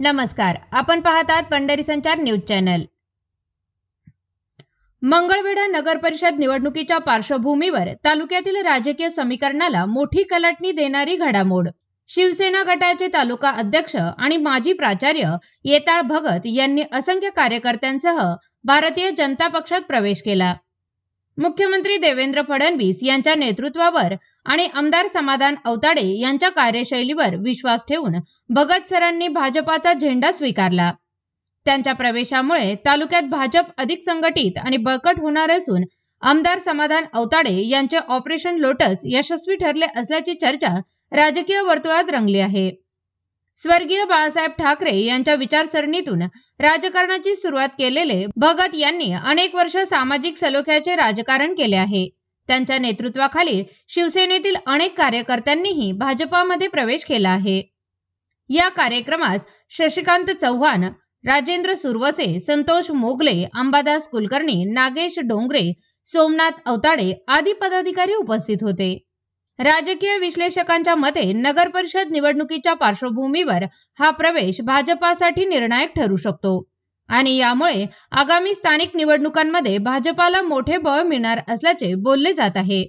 नमस्कार. आपण पाहतात पंढरी संचार न्यूज चॅनल. मंगळवेढा नगर परिषद निवडणुकीच्या पार्श्वभूमीवर तालुक्यातील राजकीय समीकरणाला मोठी कलाटणी देणारी घडामोड. शिवसेना गटाचे तालुका अध्यक्ष आणि माजी प्राचार्य येताळ भगत यांनी असंख्य कार्यकर्त्यांसह भारतीय जनता पक्षात प्रवेश केला. मुख्यमंत्री देवेंद्र फडणवीस यांच्या नेतृत्वावर आणि आमदार समाधान अवताडे यांच्या कार्यशैलीवर विश्वास ठेवून भगत सरांनी भाजपाचा झेंडा स्वीकारला. त्यांच्या प्रवेशामुळे तालुक्यात भाजप अधिक संघटित आणि बळकट होणार असून आमदार समाधान अवताडे यांचे ऑपरेशन लोटस यशस्वी ठरले असल्याची चर्चा राजकीय वर्तुळात रंगली आहे. स्वर्गीय बाळासाहेब ठाकरे यांच्या विचारसरणीतून राजकारणाची सुरुवात केलेले भगत यांनी अनेक वर्ष सामाजिक सलोख्याचे राजकारण केले आहे. त्यांच्या नेतृत्वाखाली शिवसेनेतील अनेक कार्यकर्त्यांनीही भाजपामध्ये प्रवेश केला आहे. या कार्यक्रमास शशिकांत चव्हाण राजेंद्र सुरवसे संतोष मोगले अंबादास कुलकर्णी नागेश डोंगरे सोमनाथ अवताडे आदी पदाधिकारी उपस्थित होते. राजकीय विश्लेषकांच्या मते नगर परिषद निवडणुकीच्या पार्श्वभूमीवर हा प्रवेश भाजपासाठी निर्णायक ठरू शकतो. आणि यामुळे आगामी स्थानिक निवडणुकांमध्ये भाजपाला मोठे बळ मिळणार असल्याचे बोलले जात आहे.